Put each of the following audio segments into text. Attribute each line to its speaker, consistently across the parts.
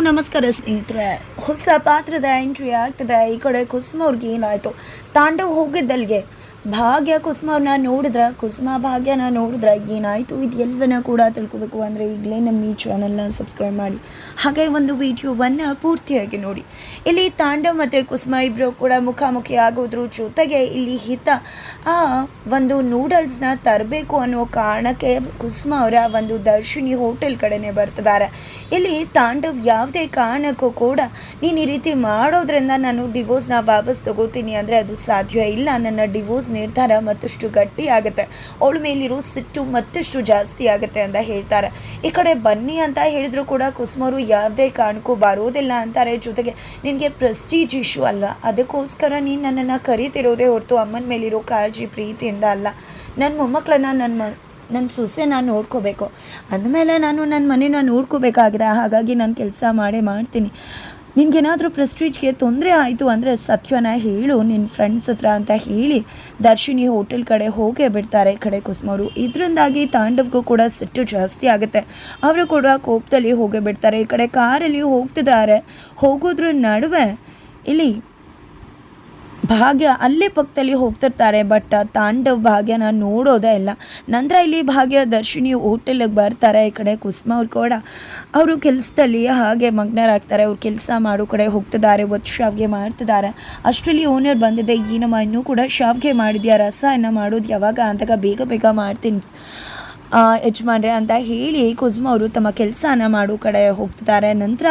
Speaker 1: ನಮಸ್ಕಾರ ಸ್ನೇಹಿತರೆ. ಹೊಸ ಪಾತ್ರದ ಎಂಟ್ರಿ ಆಗ್ತದೆ. ಈ ಕಡೆ ಕುಸುಮ ಅವ್ರಿಗೆ ಏನಾಯಿತು? ತಾಂಡವ್ ಹೋಗಿದ್ದಲ್ಗೆ. ಭಾಗ್ಯ ಕುಸುಮ ಅವ್ರನ್ನ ನೋಡಿದ್ರೆ, ಕುಸುಮ ಭಾಗ್ಯನ ನೋಡಿದ್ರೆ ಏನಾಯಿತು? ಇದು ಎಲ್ಲವನ್ನ ಕೂಡ ತಿಳ್ಕೊಬೇಕು ಅಂದರೆ ಈಗಲೇ ನಮ್ಮ ಈ ಸಬ್ಸ್ಕ್ರೈಬ್ ಮಾಡಿ. ಹಾಗೆ ಒಂದು ವಿಡಿಯೋವನ್ನು ಪೂರ್ತಿಯಾಗಿ ನೋಡಿ. ಇಲ್ಲಿ ತಾಂಡವ್ ಮತ್ತು ಕುಸುಮ ಇಬ್ಬರು ಕೂಡ ಮುಖಾಮುಖಿ ಆಗೋದ್ರ. ಜೊತೆಗೆ ಇಲ್ಲಿ ಹಿತ, ಆ ಒಂದು ನೂಡಲ್ಸ್ನ ತರಬೇಕು ಅನ್ನೋ ಕಾರಣಕ್ಕೆ ಕುಸುಮ ಅವರ ಒಂದು ದರ್ಶಿನಿ ಹೋಟೆಲ್ ಕಡೆನೇ ಬರ್ತಿದ್ದಾರೆ ಇಲ್ಲಿ ತಾಂಡವ್ ಯಾವುದೇ ಕಾರಣಕ್ಕೂ ಕೂಡ, ನೀನು ಈ ರೀತಿ ಮಾಡೋದ್ರಿಂದ ನಾನು ಡಿವೋರ್ಸ್ನ ವಾಪಸ್ ತಗೋತೀನಿ ಅಂದರೆ ಅದು ಸಾಧ್ಯ ಇಲ್ಲ. ನನ್ನ ಡಿವೋರ್ಸ್ ನಿರ್ಧಾರ ಮತ್ತಷ್ಟು ಗಟ್ಟಿ ಆಗುತ್ತೆ ಅವಳ ಮೇಲಿರೋ ಸಿಟ್ಟು ಮತ್ತಷ್ಟು ಜಾಸ್ತಿ ಆಗುತ್ತೆ ಅಂತ ಹೇಳ್ತಾರೆ. ಈ ಕಡೆ ಬನ್ನಿ ಅಂತ ಹೇಳಿದ್ರು ಕೂಡ ಕುಸುಮರು ಯಾವುದೇ ಕಾರಣಕ್ಕೂ ಬರೋದಿಲ್ಲ ಅಂತಾರೆ. ಜೊತೆಗೆ ನಿನಗೆ ಪ್ರೆಸ್ಟೀಜ್ ಇಶ್ಯೂ ಅಲ್ವಾ? ಅದಕ್ಕೋಸ್ಕರ ನೀನು ನನ್ನನ್ನು ಕರೀತಿರೋದೇ ಹೊರತು ಅಮ್ಮನ ಮೇಲಿರೋ ಕಾಳಜಿ ಪ್ರೀತಿಯಿಂದ ಅಲ್ಲ. ನನ್ನ ಮೊಮ್ಮಕ್ಕಳನ್ನ ನನ್ನ ಮ ನನ್ನ ಸೊಸೆ ನಾನು ನೋಡ್ಕೋಬೇಕು. ಅಂದಮೇಲೆ ನಾನು ನನ್ನ ಮನೇನ ನೋಡ್ಕೋಬೇಕಾಗಿದೆ. ಹಾಗಾಗಿ ನಾನು ಕೆಲಸ ಮಾಡೇ ಮಾಡ್ತೀನಿ. ನಿನಗೇನಾದರೂ ಪ್ರೆಸ್ಟೀಜ್ಗೆ ತೊಂದರೆ ಆಯಿತು ಅಂದರೆ ಸತ್ಯನ ಹೇಳು ನಿನ್ನ ಫ್ರೆಂಡ್ಸ್ ಹತ್ರ ಅಂತ ಹೇಳಿ ದರ್ಶಿನಿ ಹೋಟೆಲ್ ಕಡೆ ಹೋಗೇ ಬಿಡ್ತಾರೆ. ಈ ಕಡೆ ಕುಸುಮವರು ಇದರಿಂದಾಗಿ ತಾಂಡವ್ಗೂ ಕೂಡ ಸಿಟ್ಟು ಜಾಸ್ತಿ ಆಗುತ್ತೆ. ಅವರು ಕೂಡ ಕೋಪದಲ್ಲಿ ಹೋಗೇ ಬಿಡ್ತಾರೆ. ಈ ಕಡೆ ಕಾರಲ್ಲಿ ಹೋಗ್ತಿದ್ದಾರೆ. ಹೋಗೋದ್ರ ನಡುವೆ ಇಲ್ಲಿ ಭಾಗ್ಯ ಅಲ್ಲೇ ಪಕ್ಕದಲ್ಲಿ ಹೋಗ್ತಿರ್ತಾರೆ ಬಟ್ ತಾಂಡವ್ ಭಾಗ್ಯನ ನೋಡೋದೇ ಇಲ್ಲ. ನಂತರ ಇಲ್ಲಿ ಭಾಗ್ಯ ದರ್ಶಿನಿ ಹೋಟೆಲಿಗೆ ಬರ್ತಾರೆ, ಈ ಕಡೆ ಕುಸುಮ ಅವ್ರು ಕೂಡ. ಅವರು ಕೆಲಸದಲ್ಲಿ ಹಾಗೆ ಮಗ್ನರಾಗ್ತಾರೆ, ಅವ್ರು ಕೆಲಸ ಮಾಡೋ ಕಡೆ ಹೋಗ್ತಿದ್ದಾರೆ ಒತ್ತು ಶಾವ್ಗೆ ಮಾಡ್ತಿದ್ದಾರೆ. ಅಷ್ಟರಲ್ಲಿ ಓನರ್ ಬಂದಿದೆ, ಏನಮ್ಮ, ಇನ್ನೂ ಕೂಡ ಶಾವ್ಗೆ ಮಾಡಿದ್ಯಾ? ರಸ ಇನ್ನು ಮಾಡೋದು ಯಾವಾಗ? ಅಂತಾಗ ಬೇಗ ಬೇಗ ಮಾಡ್ತೀನಿ. ಯಜಮಾನ್ರೆ ಅಂತ ಹೇಳಿ ಕುಸುಮ ಅವರು ತಮ್ಮ ಕೆಲಸನ ಮಾಡೋ ಕಡೆ ಹೋಗ್ತಿದ್ದಾರೆ. ನಂತರ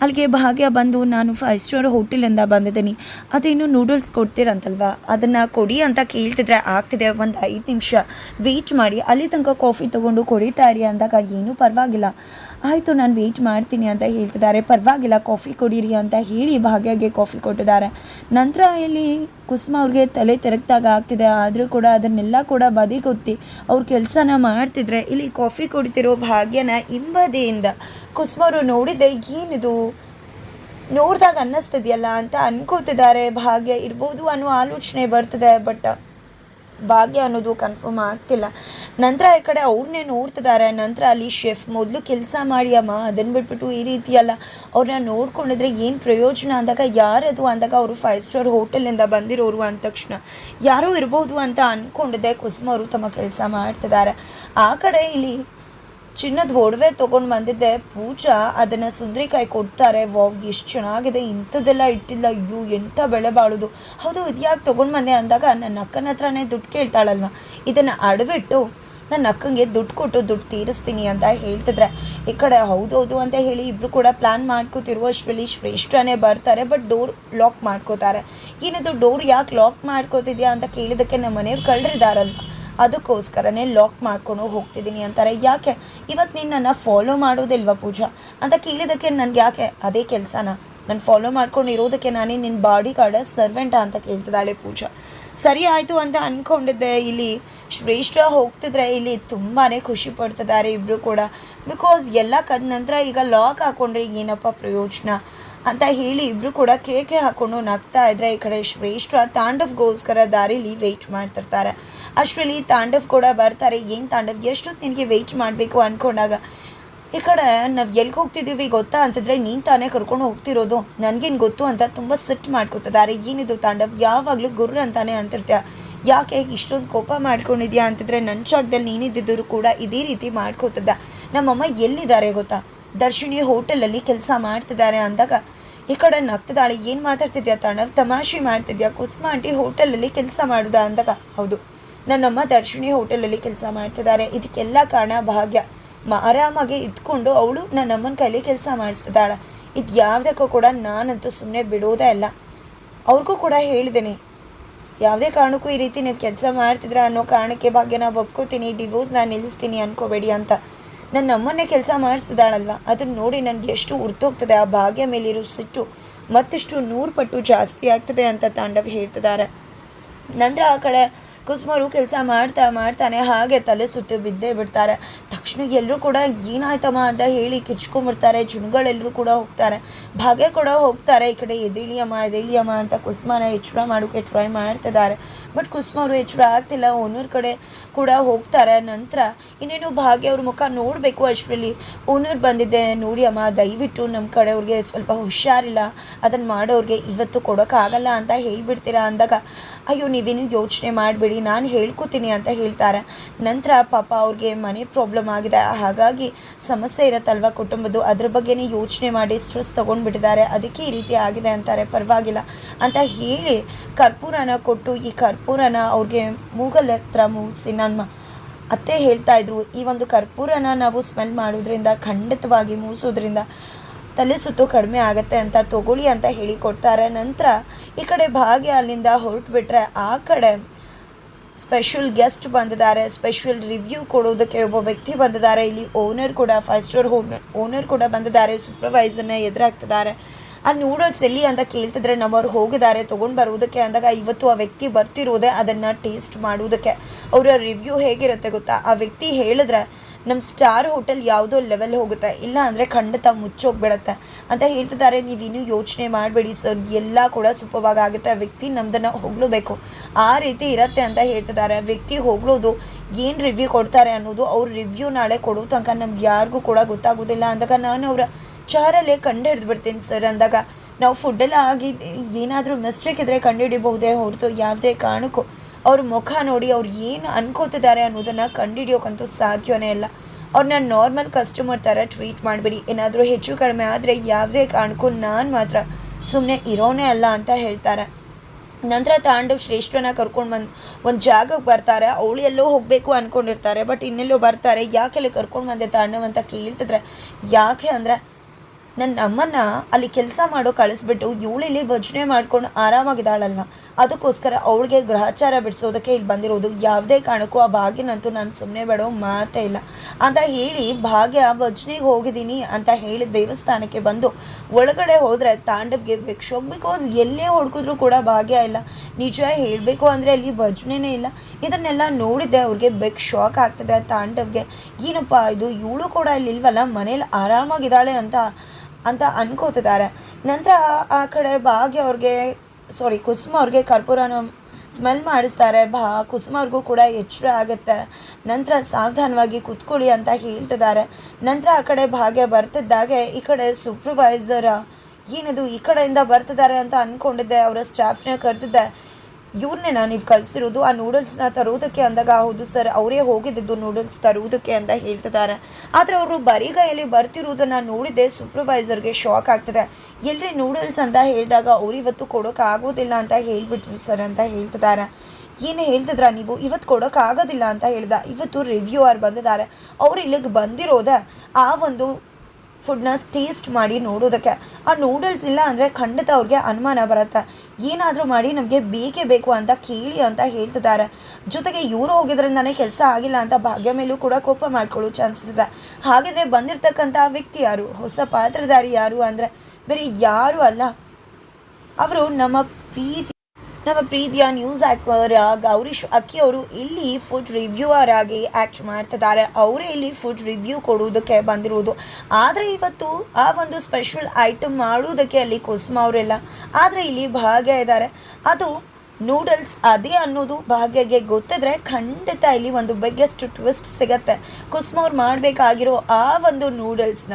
Speaker 1: ಅಲ್ಲಿಗೆ ಭಾಗ್ಯ ಬಂದು, ನಾನು ಫೈವ್ ಸ್ಟಾರ್ ಹೋಟೆಲಿಂದ ಬಂದಿದ್ದೀನಿ. ಅದೇನು ನೂಡಲ್ಸ್ ಕೊಡ್ತೀರಂತಲ್ವಾ? ಅದನ್ನು ಕೊಡಿ ಅಂತ ಕೇಳ್ತಿದ್ರೆ ಆಗ್ತಿದೆ. ಒಂದು ಐದು ನಿಮಿಷ ವೇಟ್ ಮಾಡಿ. ಅಲ್ಲಿ ತನಕ ಕಾಫಿ ತೊಗೊಂಡು ಕೊಡಿತಾರೆ ಅಂದಾಗ ಏನೂ ಪರವಾಗಿಲ್ಲ. ಆಯಿತು, ನಾನು ವೆಯ್ಟ್ ಮಾಡ್ತೀನಿ ಅಂತ ಹೇಳ್ತಿದ್ದಾರೆ. ಪರವಾಗಿಲ್ಲ ಕಾಫಿ ಕೊಡಿರಿ ಅಂತ ಹೇಳಿ ಭಾಗ್ಯಗೆ ಕಾಫಿ ಕೊಟ್ಟಿದ್ದಾರೆ. ನಂತರ ಇಲ್ಲಿ ಕುಸುಮ ಅವ್ರಿಗೆ ತಲೆ ತೆರಗ್ದಾಗ ಆಗ್ತಿದೆ. ಆದರೂ ಕೂಡ ಅದನ್ನೆಲ್ಲ ಕೂಡ ಬದಿಗೊತ್ತಿ ಅವ್ರ ಕೆಲಸನ ಮಾಡ್ತಿದ್ರೆ ಇಲ್ಲಿ ಕಾಫಿ ಕುಡಿತಿರೋ ಭಾಗ್ಯನ ಹಿಂಬದಿಯಿಂದ ಕುಸುಮ ಅವರು ನೋಡಿದ್ದೆ ಏನಿದು? ನೋಡಿದಾಗ ಅನ್ನಿಸ್ತಿದೆಯಲ್ಲ ಅಂತ ಅನ್ಕೋತಿದ್ದಾರೆ. ಭಾಗ್ಯ ಇರ್ಬೋದು ಅನ್ನೋ ಆಲೋಚನೆ ಬರ್ತಿದೆ ಬಟ್ ಭಾಗ್ಯ ಅನ್ನೋದು ಕನ್ಫರ್ಮ್ ಆಗ್ತಿಲ್ಲ. ನಂತರ ಈ ಕಡೆ ಅವ್ರನ್ನೇ ನೋಡ್ತಿದ್ದಾರೆ ನಂತರ ಅಲ್ಲಿ ಶೆಫ್ ಮೊದಲು ಕೆಲಸ ಮಾಡಿ, ಅಮ್ಮ ಅದನ್ನು ಬಿಟ್ಬಿಟ್ಟು ಈ ರೀತಿಯಲ್ಲ ಅವ್ರನ್ನ ನೋಡ್ಕೊಂಡಿದ್ರೆ ಏನು ಪ್ರಯೋಜನ ಅಂದಾಗ ಯಾರದು ಅಂದಾಗ ಅವರು ಫೈವ್ ಸ್ಟಾರ್ ಹೋಟೆಲಿಂದ ಬಂದಿರೋರು ಅಂದ ತಕ್ಷಣ ಯಾರೋ ಇರ್ಬೋದು ಅಂತ ಅಂದ್ಕೊಂಡಿದ್ದೆ ಕುಸುಮ ಅವರು ತಮ್ಮ ಕೆಲಸ ಮಾಡ್ತಿದ್ದಾರೆ ಆ ಕಡೆ ಇಲ್ಲಿ ಚಿನ್ನದ ಒಡವೆ ತೊಗೊಂಡು ಬಂದಿದ್ದೆ. ಪೂಜಾ ಅದನ್ನು ಸುಂದ್ರಿಕಾಯಿ ಕೊಡ್ತಾರೆ. ವಾವ್, ಎಷ್ಟು ಚೆನ್ನಾಗಿದೆ. ಇಂಥದ್ದೆಲ್ಲ ಇಟ್ಟಿಲ್ಲ. ಅಯ್ಯೋ, ಎಂಥ ಬೆಳೆ ಬಾಳೋದು. ಹೌದು, ಇದ್ಯಾಕೆ ತೊಗೊಂಡು ಬಂದೆ ಅಂದಾಗ ನನ್ನ ಅಕ್ಕನ ಹತ್ರನೇ ದುಡ್ಡು ಕೇಳ್ತಾಳಲ್ವ. ಇದನ್ನು ಅಡವಿಟ್ಟು ನನ್ನ ಅಕ್ಕಂಗೆ ದುಡ್ಡು ಕೊಟ್ಟು ದುಡ್ಡು ತೀರಿಸ್ತೀನಿ ಅಂತ ಹೇಳ್ತಿದ್ರೆ, ಈ ಕಡೆ ಹೌದು ಹೌದು ಅಂತ ಹೇಳಿ ಇಬ್ಬರು ಕೂಡ ಪ್ಲ್ಯಾನ್ ಮಾಡ್ಕೋತಿರುವಷ್ಟರಲ್ಲಿ ಶ್ರೇಷ್ಠನೇ ಬರ್ತಾರೆ ಬಟ್ ಡೋರ್ ಲಾಕ್ ಮಾಡ್ಕೋತಾರೆ. ಏನದು ಡೋರ್ ಯಾಕೆ ಲಾಕ್ ಮಾಡ್ಕೋತಿದ್ಯಾ ಅಂತ ಕೇಳಿದ್ದಕ್ಕೆ ನಮ್ಮ ಮನೆಯವ್ರು ಕಳ್ರಿದಾರಲ್ವ. ಅದಕ್ಕೋಸ್ಕರನೇ ಲಾಕ್ ಮಾಡ್ಕೊಂಡು ಹೋಗ್ತಿದ್ದೀನಿ ಅಂತಾರೆ. ಯಾಕೆ? ಇವತ್ತು ನಿನ್ನನ್ನು ನನ್ನ ಫಾಲೋ ಮಾಡೋದಿಲ್ವ ಪೂಜಾ? ಅಂತ ಕೇಳಿದ್ದಕ್ಕೆ ನನಗೆ ಯಾಕೆ? ಅದೇ ಕೆಲಸನ? ನಾನು ಫಾಲೋ ಮಾಡ್ಕೊಂಡು ಇರೋದಕ್ಕೆ ನಾನೇ ನಿನ್ನ ಬಾಡಿ ಗಾರ್ಡ ಸರ್ವೆಂಟ ಅಂತ ಕೇಳ್ತಿದ್ದಾಳೆ ಪೂಜಾ. ಸರಿ ಆಯಿತು ಅಂತ ಅಂದ್ಕೊಂಡಿದ್ದೆ ಇಲ್ಲಿ ಶ್ರೇಷ್ಠ ಹೋಗ್ತಿದ್ರೆ ಇಲ್ಲಿ ತುಂಬಾ ಖುಷಿ ಪಡ್ತಿದ್ದಾರೆ ಇಬ್ಬರು ಕೂಡ. ಬಿಕಾಸ್ ಎಲ್ಲ ಕದ ನಂತರ ಈಗ ಲಾಕ್ ಹಾಕೊಂಡ್ರೆ ಏನಪ್ಪ ಪ್ರಯೋಜನ? ಅಂತ ಹೇಳಿ ಇಬ್ಬರು ಕೂಡ ಕೇಕೆ ಹಾಕೊಂಡು ನಗ್ತಾ ಇದ್ರೆ ಈ ಕಡೆ ಶ್ರೇಷ್ಠ ತಾಂಡವ್ಗೋಸ್ಕರ ದಾರಿಲಿ ವೆಯ್ಟ್ ಮಾಡ್ತಿರ್ತಾರೆ. ಅಷ್ಟರಲ್ಲಿ ತಾಂಡವ್ ಕೂಡ ಬರ್ತಾರೆ. ಏನು ತಾಂಡವ್? ಎಷ್ಟೊತ್ತು ನಿನಗೆ ವೆಯ್ಟ್ ಮಾಡಬೇಕು ಅಂದ್ಕೊಂಡಾಗ ಈ ಕಡೆ ನಾವು ಎಲ್ಲಿಗೆ ಹೋಗ್ತಿದ್ದೀವಿ ಗೊತ್ತಾ? ಅಂತಂದರೆ ನೀನು ತಾನೇ ಕರ್ಕೊಂಡು ಹೋಗ್ತಿರೋದು. ನನಗೇನು ಗೊತ್ತು ಅಂತ ತುಂಬ ಸಿಟ್ಟು ಮಾಡ್ಕೊತಿದ್ದಾರೆ ಏನಿದು ತಾಂಡವ್? ಯಾವಾಗಲೂ ಗುರು ಅಂತಾನೆ ಅಂತಿರ್ತೀಯ? ಯಾಕೆ ಇಷ್ಟೊಂದು ಕೋಪ ಮಾಡ್ಕೊಂಡಿದ್ಯಾ ಅಂತಂದರೆ ನನ್ನ ಜಾಗದಲ್ಲಿ ನೀನಿದ್ದಿದ್ದರೂ ಕೂಡ ಇದೇ ರೀತಿ ಮಾಡ್ಕೋತದ ನಮ್ಮಮ್ಮ ಎಲ್ಲಿದ್ದಾರೆ ಗೊತ್ತಾ? ದರ್ಶಿನಿ ಹೋಟೆಲಲ್ಲಿ ಕೆಲಸ ಮಾಡ್ತಿದ್ದಾರೆ ಅಂದಾಗ, ಈ ಕಡೆ ನಗ್ತಿದ್ದಾಳೆ. ಏನು ಮಾತಾಡ್ತಿದ್ಯಾ ತಾಂಡವ್? ತಮಾಷೆ ಮಾಡ್ತಿದ್ಯಾ? ಕುಸ್ಮಾಂಟಿ ಹೋಟೆಲಲ್ಲಿ ಕೆಲಸ ಮಾಡೋದಾ ಅಂದಾಗ, ಹೌದು. ನನ್ನಮ್ಮ ದರ್ಶಿನಿ ಹೋಟೆಲಲ್ಲಿ ಕೆಲಸ ಮಾಡ್ತಿದ್ದಾರೆ. ಇದಕ್ಕೆಲ್ಲ ಕಾರಣ ಭಾಗ್ಯ. ಆರಾಮಾಗಿ ಇದ್ಕೊಂಡು ಅವಳು ನನ್ನಮ್ಮನ ಕೈಲಿ ಕೆಲಸ ಮಾಡಿಸ್ತಿದ್ದಾಳೆ. ಇದು ಯಾವುದಕ್ಕೂ ಕೂಡ ನಾನಂತೂ ಸುಮ್ಮನೆ ಬಿಡೋದೇ ಇಲ್ಲ ಅವ್ರಿಗೂ ಕೂಡ ಹೇಳಿದ್ದೀನಿ. ಯಾವುದೇ ಕಾರಣಕ್ಕೂ ಈ ರೀತಿ ನೀವು ಕೆಲಸ ಮಾಡ್ತಿದ್ರೆ ಅನ್ನೋ ಕಾರಣಕ್ಕೆ ಭಾಗ್ಯ, ನಾವು ಒಪ್ಕೋತೀನಿ ಡಿವೋರ್ಸ್ ನಾನು ನಿಲ್ಲಿಸ್ತೀನಿ ಅನ್ಕೋಬೇಡಿ ಅಂತ. ನನ್ನ ಅಮ್ಮನ್ನೇ ಕೆಲಸ ಮಾಡಿಸ್ತಿದ್ದಾಳಲ್ವ? ಅದನ್ನ ನೋಡಿ ನನಗೆ ಎಷ್ಟು ಉರ್ತೋಗ್ತದೆ ಆ ಭಾಗ್ಯ ಮೇಲಿರೋ ಸಿಟ್ಟು ಮತ್ತಿಷ್ಟು ನೂರು ಪಟ್ಟು ಜಾಸ್ತಿ ಆಗ್ತದೆ ಅಂತ ತಾಂಡವ್ ಹೇಳ್ತಿದ್ದಾರೆ. ನಂತರ ಆ ಕಡೆ ಕುಸುಮರು ಕೆಲಸ ಮಾಡ್ತಾ ಮಾಡ್ತಾನೆ ಹಾಗೆ ತಲೆ ಸುತ್ತು ಬಿದ್ದೇ ಬಿಡ್ತಾರೆ. ತಕ್ಷಣ ಎಲ್ಲರೂ ಕೂಡ ಏನಾಯ್ತಮ್ಮ ಅಂತ ಹೇಳಿ ಕಿಚ್ಕೊಂಡ್ಬಿಡ್ತಾರೆ ಜುಣಗಳೆಲ್ಲರೂ ಕೂಡ ಹೋಗ್ತಾರೆ. ಭಾಗ್ಯ ಕೂಡ ಹೋಗ್ತಾರೆ. ಈ ಕಡೆ ಎದಿಳಿಯಮ್ಮ ಎದಿಳಿಯಮ್ಮ ಅಂತ ಕುಸುಮನ ಎಚ್ಚರ ಮಾಡೋಕ್ಕೆ ಟ್ರೈ ಮಾಡ್ತಿದ್ದಾರೆ. ಬಟ್ ಕುಸುಮ ಅವರು ಎಚ್ಚರ ಆಗ್ತಿಲ್ಲ, ಓನರ್ ಕಡೆ ಕೂಡ ಹೋಗ್ತಾರೆ. ನಂತರ ಇನ್ನೇನು ಭಾಗ್ಯ ಅವ್ರ ಮುಖ ನೋಡಬೇಕು ಅಷ್ಟರಲ್ಲಿ. ಓನರ್ ಬಂದಿದ್ದೆ ನೋಡಿ ಅಮ್ಮ, ದಯವಿಟ್ಟು ನಮ್ಮ ಕಡೆ ಅವ್ರಿಗೆ ಸ್ವಲ್ಪ ಹುಷಾರಿಲ್ಲ. ಅದನ್ನು ಮಾಡೋರಿಗೆ ಇವತ್ತು ಕೊಡೋಕ್ಕಾಗಲ್ಲ ಅಂತ ಹೇಳಿಬಿಡ್ತೀರಾ ಅಂದಾಗ, ಅಯ್ಯೋ, ನೀವೇನು ಯೋಚನೆ ಮಾಡಬೇಡಿ, ನಾನು ಹೇಳ್ಕೊತೀನಿ ಅಂತ ಹೇಳ್ತಾರೆ. ನಂತರ ಪಾಪ ಅವ್ರಿಗೆ ಮನೆ ಪ್ರಾಬ್ಲಮ್ ಆಗಿದೆ. ಹಾಗಾಗಿ ಸಮಸ್ಯೆ ಇರುತ್ತಲ್ವ ಕುಟುಂಬದ್ದು? ಅದ್ರ ಬಗ್ಗೆನೇ ಯೋಚನೆ ಮಾಡಿ ಸ್ಟ್ರೆಸ್ ತೊಗೊಂಡ್ಬಿಟ್ಟಿದ್ದಾರೆ. ಅದಕ್ಕೆ ಈ ರೀತಿ ಆಗಿದೆ ಅಂತಾರೆ. ಪರವಾಗಿಲ್ಲ ಅಂತ ಹೇಳಿ ಕರ್ಪೂರನ ಕೊಟ್ಟು ಈ ಕರ್ಪೂರನ ಅವ್ರಿಗೆ ಮೂಗಲ್ ಹತ್ರ ಮೂಗಿಸಿ ನಮ್ಮ ಅತ್ತೆ ಹೇಳ್ತಾ ಇದ್ರು, ಈ ಒಂದು ಕರ್ಪೂರನ ನಾವು ಸ್ಮೆಲ್ ಮಾಡೋದ್ರಿಂದ, ಖಂಡಿತವಾಗಿ ಮೂಸೋದ್ರಿಂದ ತಲೆ ಸುತ್ತು ಕಡಿಮೆ ಆಗುತ್ತೆ ಅಂತ ತಗೊಳ್ಳಿ ಅಂತ ಹೇಳಿ ಕೊಡ್ತಾರೆ. ನಂತರ ಈ ಕಡೆ ಭಾಗ್ಯ ಅಲ್ಲಿಂದ ಹೊರಟುಬಿಟ್ರೆ ಆ ಕಡೆ ಸ್ಪೆಷಲ್ ಗೆಸ್ಟ್ ಬಂದಿದ್ದಾರೆ. ಸ್ಪೆಷಲ್ ರಿವ್ಯೂ ಕೊಡೋದಕ್ಕೆ ಒಬ್ಬ ವ್ಯಕ್ತಿ ಬಂದಿದ್ದಾರೆ. ಇಲ್ಲಿ ಓನರ್ ಕೂಡ ಫೈವ್ ಸ್ಟಾರ್ ಓನರ್ ಕೂಡ ಬಂದಿದ್ದಾರೆ. ಸೂಪರ್ವೈಸರ್ನ ಎದುರಾಗ್ತಿದ್ದಾರೆ. ಆ ನೂಡಲ್ಸ್ ಎಲ್ಲಿ ಅಂತ ಕೇಳ್ತಿದ್ರೆ ನಮ್ಮವ್ರು ಹೋಗಿದ್ದಾರೆ, ತೊಗೊಂಡು ಬರುವುದಕ್ಕೆ ಅಂದಾಗ ಇವತ್ತು ಆ ವ್ಯಕ್ತಿ ಬರ್ತಿರೋದೆ ಅದನ್ನು ಟೇಸ್ಟ್ ಮಾಡುವುದಕ್ಕೆ. ಅವರ ರಿವ್ಯೂ ಹೇಗಿರುತ್ತೆ ಗೊತ್ತಾ? ಆ ವ್ಯಕ್ತಿ ಹೇಳಿದ್ರೆ ನಮ್ಮ ಸ್ಟಾರ್ ಹೋಟೆಲ್ ಯಾವುದೋ ಲೆವೆಲ್ ಹೋಗುತ್ತೆ. ಇಲ್ಲ ಅಂದರೆ ಖಂಡಿತ ಮುಚ್ಚೋಗ್ಬಿಡತ್ತೆ. ಅಂತ ಹೇಳ್ತಿದ್ದಾರೆ. ನೀವಿನ್ನೂ ಯೋಚನೆ ಮಾಡಬೇಡಿ ಸರ್. ಎಲ್ಲ ಕೂಡ ಸುಪವಾಗಿ ಆಗುತ್ತೆ. ಆ ವ್ಯಕ್ತಿ ನಮ್ಮದನ್ನು ಹೊಗಳಬೇಕು. ಆ ರೀತಿ ಇರತ್ತೆ ಅಂತ ಹೇಳ್ತಿದ್ದಾರೆ. ವ್ಯಕ್ತಿ ಹೊಗಳೋದು ಏನು ರಿವ್ಯೂ ಕೊಡ್ತಾರೆ ಅನ್ನೋದು ಅವ್ರ ರಿವ್ಯೂ ನಾಳೆ ಕೊಡೋ ತನಕ ನಮ್ಗೆ ಯಾರಿಗೂ ಕೂಡ ಗೊತ್ತಾಗೋದಿಲ್ಲ. ಅಂದಾಗ ನಾನು ಅವರ ಚಾರಲ್ಲೇ ಕಂಡು ಹಿಡಿದು ಬಿಡ್ತೀನಿ ಸರ್ ಅಂದಾಗ. ನಾವು ಫುಡ್ಡೆಲ್ಲ ಆಗಿ ಏನಾದರೂ ಮಿಸ್ಟೇಕ್ ಇದ್ದರೆ ಕಂಡುಹಿಡಿಬಹುದೇ ಹೊರತು ಯಾವುದೇ ಕಾರಣಕ್ಕೂ. ಅವ್ರ ಮುಖ ನೋಡಿ ಅವ್ರು ಏನು ಅನ್ಕೋತಿದ್ದಾರೆ ಅನ್ನೋದನ್ನು ಕಂಡುಹಿಡಿಯೋಕ್ಕಂತೂ ಸಾಧ್ಯವೇ ಇಲ್ಲ. ಅವ್ರನ್ನ ನಾರ್ಮಲ್ ಕಸ್ಟಮರ್ ಥರ ಟ್ರೀಟ್ ಮಾಡಬೇಡಿ. ಏನಾದರೂ ಹೆಚ್ಚು ಕಡಿಮೆ ಆದರೆ ಯಾವುದೇ ಕಾರಣಕ್ಕೂ ನಾನು ಮಾತ್ರ ಸುಮ್ಮನೆ ಇರೋನೇ ಅಲ್ಲ ಅಂತ ಹೇಳ್ತಾರೆ. ನಂತರ ತಾಂಡವ್ ಶ್ರೇಷ್ಠನ ಕರ್ಕೊಂಡು ಬಂದು, ಒಂದು ಜಾಗಕ್ಕೆ ಬರ್ತಾರೆ. ಅವಳು ಎಲ್ಲೋ ಹೋಗಬೇಕು ಅಂದ್ಕೊಂಡಿರ್ತಾರೆ ಬಟ್ ಇನ್ನೆಲ್ಲೋ ಬರ್ತಾರೆ. ಯಾಕೆಲ್ಲ ಕರ್ಕೊಂಡು ಬಂದೆ ತಾಂಡವ್ ಅಂತ ಕೇಳ್ತಿದ್ರೆ, ಯಾಕೆ ಅಂದರೆ ನನ್ನ ಅಮ್ಮನ ಅಲ್ಲಿ ಕೆಲಸ ಮಾಡೋ ಕಳಿಸ್ಬಿಟ್ಟು ಇವಳಿಲ್ಲಿ ಭಜನೆ ಮಾಡ್ಕೊಂಡು ಆರಾಮಾಗಿದ್ದಾಳಲ್ವ? ಅದಕ್ಕೋಸ್ಕರ ಅವಳಿಗೆ ಗ್ರಹಚಾರ ಬಿಡಿಸೋದಕ್ಕೆ ಇಲ್ಲಿ ಬಂದಿರೋದು. ಯಾವುದೇ ಕಾರಣಕ್ಕೂ ಆ ಭಾಗ್ಯನಂತೂ ನಾನು ಸುಮ್ಮನೆ ಬಿಡೋ ಮಾತೇ ಇಲ್ಲ. ಅಂತ ಹೇಳಿ ಭಾಗ್ಯ, ಭಜನೆಗೆ ಹೋಗಿದ್ದೀನಿ ಅಂತ ಹೇಳಿ ದೇವಸ್ಥಾನಕ್ಕೆ ಬಂದು ಒಳಗಡೆ ಹೋದರೆ ತಾಂಡವ್ಗೆ ಭಿಕ್ಷೋ ಬಿಕಾಸ್ ಎಲ್ಲೇ ಹುಡುಕಿದ್ರು ಕೂಡ ಭಾಗ್ಯ ಇಲ್ಲ. ನಿಜ ಹೇಳಬೇಕು ಅಂದರೆ ಅಲ್ಲಿ ಭಜನೆನೇ ಇಲ್ಲ. ಇದನ್ನೆಲ್ಲ ನೋಡಿದ್ದೆ ಅವ್ರಿಗೆ ಬೆಕ್ ಶಾಕ್ ಆಗ್ತದೆ ತಾಂಡವ್ಗೆ. ಏನಪ್ಪ ಇದು? ಇವಳು ಕೂಡ ಇಲ್ಲಿ ಇಲ್ವಲ್ಲ? ಮನೇಲಿ ಆರಾಮಾಗಿದ್ದಾಳೆ ಅಂತ ಅಂತ ಅನ್ಕೋತಿದ್ದಾರೆ. ನಂತರ ಆ ಕಡೆ ಭಾಗ್ಯ ಅವ್ರಿಗೆ ಸಾರಿ ಕುಸುಮ ಅವ್ರಿಗೆ ಕರ್ಪೂರನ ಸ್ಮೆಲ್ ಮಾಡಿಸ್ತಾರೆ. ಬಾ ಕುಸುಮ ಅವ್ರಿಗೂ ಕೂಡ ಎಚ್ಚರ ಆಗುತ್ತೆ. ನಂತರ ಸಾವಧಾನವಾಗಿ ಕುತ್ಕೊಳ್ಳಿ ಅಂತ ಹೇಳ್ತಿದ್ದಾರೆ. ನಂತರ ಆ ಕಡೆ ಭಾಗ್ಯ ಬರ್ತಿದ್ದಾಗೆ ಈ ಕಡೆ ಸೂಪರ್ವೈಸರ್ ಏನಿದು ಈ ಕಡೆಯಿಂದ ಬರ್ತಿದ್ದಾರೆ ಅಂತ ಅಂದ್ಕೊಂಡಿದ್ದೆ ಅವರ ಸ್ಟಾಫ್ನ ಕರೆದಿದ್ದೆ. ಇವ್ರನ್ನೇ ನೀವು ಕಳಿಸಿರೋದು, ಆ ನೂಡಲ್ಸ್ನ ತರೋದಕ್ಕೆ ಅಂದಾಗ, ಹೌದು ಸರ್ ಅವರೇ ಹೋಗಿದ್ದಿದ್ದು ನೂಡಲ್ಸ್ ತರುವುದಕ್ಕೆ ಅಂತ ಹೇಳ್ತಿದ್ದಾರೆ ಆದರೆ ಅವರು ಬರಿಗೈಯಲ್ಲಿ ಬರ್ತಿರೋದನ್ನು ನೋಡಿದೆ ಸೂಪರ್ವೈಸರ್ಗೆ ಶಾಕ್ ಆಗ್ತದೆ. ಎಲ್ರಿ ನೂಡಲ್ಸ್ ಅಂತ ಹೇಳಿದಾಗ ಅವ್ರು ಇವತ್ತು ಕೊಡೋಕ್ಕಾಗೋದಿಲ್ಲ ಅಂತ ಹೇಳಿಬಿಟ್ರು ಸರ್ ಅಂತ ಹೇಳ್ತಿದ್ದಾರೆ ಏನು ಹೇಳ್ತಿದ್ರ ನೀವು? ಇವತ್ತು ಕೊಡೋಕ್ಕಾಗೋದಿಲ್ಲ ಅಂತ ಹೇಳ್ದ. ಇವತ್ತು ರಿವ್ಯೂ ಅವ್ರು ಬಂದಿದ್ದಾರೆ. ಅವ್ರು ಇಲ್ಲಿಗೆ ಬಂದಿರೋದ. ಆ ಒಂದು ಫುಡ್ನ ಟೇಸ್ಟ್ ಮಾಡಿ ನೋಡೋದಕ್ಕೆ. ಆ ನೂಡಲ್ಸ್ ಇಲ್ಲ ಅಂದರೆ ಖಂಡಿತ ಅವ್ರಿಗೆ ಅನುಮಾನ ಬರುತ್ತೆ. ಏನಾದರೂ ಮಾಡಿ ನಮಗೆ ಬೇಕೇ ಬೇಕು ಅಂತ ಕೇಳಿ ಅಂತ ಹೇಳ್ತಿದ್ದಾರೆ. ಜೊತೆಗೆ ಇವರು ಹೋಗಿದ್ರಿಂದನೇ ಕೆಲಸ ಆಗಿಲ್ಲ ಅಂತ ಭಾಗ್ಯ ಮೇಲೂ ಕೂಡ ಕೋಪ ಮಾಡ್ಕೊಳ್ಳೋ ಚಾನ್ಸಸ್ ಇದೆ. ಹಾಗಿದ್ರೆ ಬಂದಿರತಕ್ಕಂಥ ವ್ಯಕ್ತಿ ಯಾರು? ಹೊಸ ಪಾತ್ರಧಾರಿ ಯಾರು ಅಂದರೆ ಬೇರೆ ಯಾರು ಅಲ್ಲ. ಅವರು ನಮ್ಮ ಪ್ರೀತಿ ನಮ್ಮ ಪ್ರೀತಿಯ ನ್ಯೂಸ್ ಆ್ಯಕ್ಟರ್ ಗೌರೀಶ್ ಅಕ್ಕಿ ಅವರು ಇಲ್ಲಿ ಫುಡ್ ರಿವ್ಯೂವರ್ ಆಗಿ ಆ್ಯಕ್ಟ್ ಮಾಡ್ತಿದ್ದಾರೆ. ಅವರೇ ಇಲ್ಲಿ ಫುಡ್ ರಿವ್ಯೂ ಕೊಡುವುದಕ್ಕೆ ಬಂದಿರುವುದು. ಆದರೆ ಇವತ್ತು ಆ ಒಂದು ಸ್ಪೆಷಲ್ ಐಟಮ್ ಮಾಡುವುದಕ್ಕೆ ಅಲ್ಲಿ ಕುಸುಮ ಅವರೆಲ್ಲ, ಆದರೆ ಇಲ್ಲಿ ಭಾಗ್ಯ ಇದ್ದಾರೆ. ಅದು ನೂಡಲ್ಸ್ ಅದೇ ಅನ್ನೋದು ಭಾಗ್ಯಗೆ ಗೊತ್ತಿದ್ರೆ ಖಂಡಿತ ಇಲ್ಲಿ ಒಂದು ಬಿಗ್ಗೆಸ್ಟ್ ಟ್ವಿಸ್ಟ್ ಸಿಗತ್ತೆ. ಕುಸುಮ ಅವ್ರು ಮಾಡಬೇಕಾಗಿರೋ ಆ ಒಂದು ನೂಡಲ್ಸ್ನ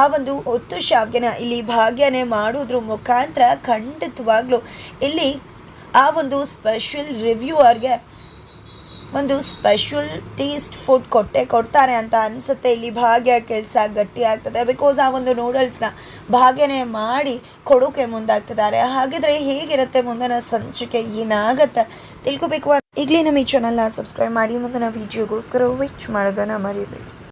Speaker 1: ಆ ಒಂದು ಒತ್ತು ಶಾವ್ಗೆನ ಇಲ್ಲಿ ಭಾಗ್ಯನೇ ಮಾಡೋದ್ರ ಮುಖಾಂತರ ಖಂಡಿತವಾಗ್ಲೂ ಇಲ್ಲಿ ಆ ಒಂದು ಸ್ಪೆಷಲ್ ರಿವ್ಯೂ ಅವ್ರಿಗೆ ಒಂದು ಸ್ಪೆಷಲ್ ಟೇಸ್ಟ್ ಫುಡ್ ಕೊಟ್ಟೆ, ಕೊಡ್ತಾರೆ ಅಂತ ಅನಿಸುತ್ತೆ. ಇಲ್ಲಿ ಭಾಗ್ಯ ಕೆಲಸ ಗಟ್ಟಿ ಆಗ್ತದೆ. ಬಿಕಾಸ್ ಆ ಒಂದು ನೂಡಲ್ಸ್ನ ಭಾಗ್ಯನೇ ಮಾಡಿ ಕೊಡೋಕೆ ಮುಂದಾಗ್ತಿದ್ದಾರೆ. ಹಾಗಿದ್ರೆ ಹೇಗಿರುತ್ತೆ ಮುಂದಿನ ಸಂಚಿಕೆ? ಏನಾಗುತ್ತೆ? ತಿಳ್ಕೊಬೇಕು. ಈಗಲೇ ನಮ್ಮ ಈ ಚಾನಲ್ನ ಸಬ್ಸ್ಕ್ರೈಬ್ ಮಾಡಿ. ಮುಂದಿನ ವಿಡಿಯೋಗೋಸ್ಕರ ವಿಚ್ ಮಾಡೋದನ್ನು ಮರಿಬೇಡಿ.